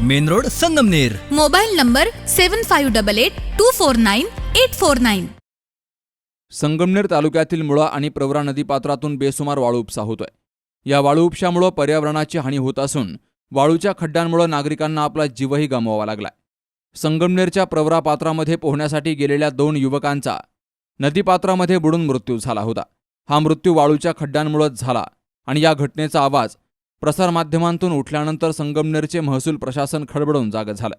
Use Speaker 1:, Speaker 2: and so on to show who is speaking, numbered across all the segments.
Speaker 1: Main road Sangamner.
Speaker 2: Mobile number seven five double eight two four nine eight four nine
Speaker 3: Sangamner तालुक्यातील मुळा आणि प्रवरा नदीपात्रातून बेसुमार वाळू उपसा होतोय. या वाळू उपशामुळं पर्यावरणाची हानी होत असून वाळूच्या खड्ड्यांमुळे नागरिकांना आपला जीवही गमवावा लागलाय. संगमनेरच्या प्रवरा पात्रामध्ये पोहण्यासाठी गेलेल्या दोन युवकांचा नदीपात्रामध्ये बुडून मृत्यू झाला होता. हा मृत्यू वाळूच्या खड्ड्यांमुळेच झाला आणि या घटनेचा आवाज प्रसारमाध्यमांतून उठल्यानंतर संगमनेरचे महसूल प्रशासन खडबडून जागं झालं.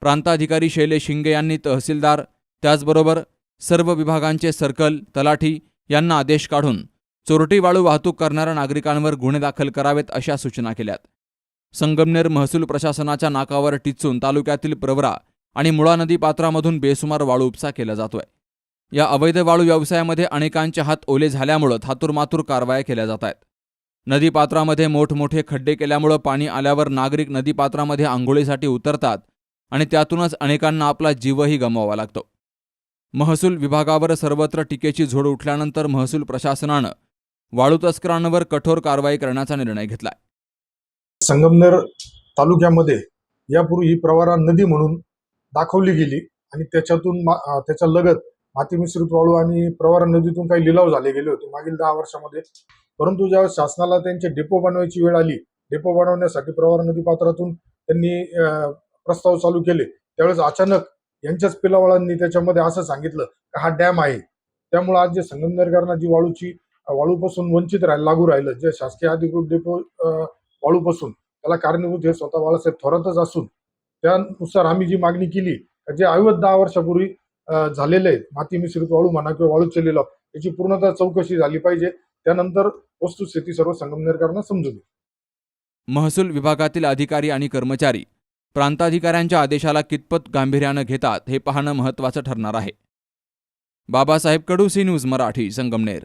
Speaker 3: प्रांताधिकारी शैलेश शिंगे यांनी तहसीलदार त्याचबरोबर सर्व विभागांचे सर्कल तलाठी यांना आदेश काढून चोरटी वाळू वाहतूक करणाऱ्या नागरिकांवर गुन्हे दाखल करावेत अशा सूचना केल्यात. संगमनेर महसूल प्रशासनाच्या नाकावर टिचून तालुक्यातील प्रवरा आणि मुळा नदी पात्रामधून बेसुमार वाळू उपसा केला जातोय. या अवैध वाळू व्यवसायामध्ये अनेकांचे हात ओले झाल्यामुळं थातुरमातूर कारवाया केल्या जात आहेत. नदीपात्रामध्ये मोठमोठे खड्डे केल्यामुळं पाणी आल्यावर नागरिक नदीपात्रामध्ये आंघोळीसाठी उतरतात आणि त्यातूनच अनेकांना आपला जीवही गमवावा लागतो. महसूल विभागावर सर्वत्र टीकेची झोड उठल्यानंतर महसूल प्रशासनानं वाळू तस्करांवर कठोर कारवाई करण्याचा निर्णय घेतलाय.
Speaker 4: संगमनेर तालुक्यामध्ये यापूर्वी ही प्रवारा नदी म्हणून दाखवली गेली आणि त्याच्यातून त्याच्या लगत माती मिश्रित वाळू आणि प्रवारा नदीतून काही लिलाव झाले गेले होते. मागील दहा वर्षामध्ये. परंतु ज्यावेळेस शासनाला त्यांचे डेपो बनवायची वेळ आली डेपो बनवण्यासाठी प्रवारा नदी पात्रातून त्यांनी प्रस्ताव चालू केले त्यावेळेस अचानक यांच्याच पिलावाळांनी त्याच्यामध्ये असं सांगितलं की हा डॅम आहे. त्यामुळे आज जे संगमनेरकरांना जी वाळूची वाळूपासून वंचित राहिलं लागू राहिलं जे शासकीय अधिकृत डेपो वाळूपासून त्याला कारणीभूत हे स्वतः बाळासाहेब थोरातच असून त्यानुसार आम्ही जी मागणी केली जे अवैध दहा वर्षापूर्वी झालेले आहेत. माती मिश्रित वाळू म्हणा किंवा वाळू लिलाव याची पूर्णतः चौकशी झाली पाहिजे. त्यानंतर वस्तुस्थिती सर्व संगमनेरकरांना समजून येईल.
Speaker 3: महसूल विभागातील अधिकारी आणि कर्मचारी प्रांताधिकाऱ्यांच्या आदेशाला कितपत गांभीर्यानं घेतात हे पाहणं महत्त्वाचं ठरणार आहे. Babasaheb Kadu C news Marathi Sangamner.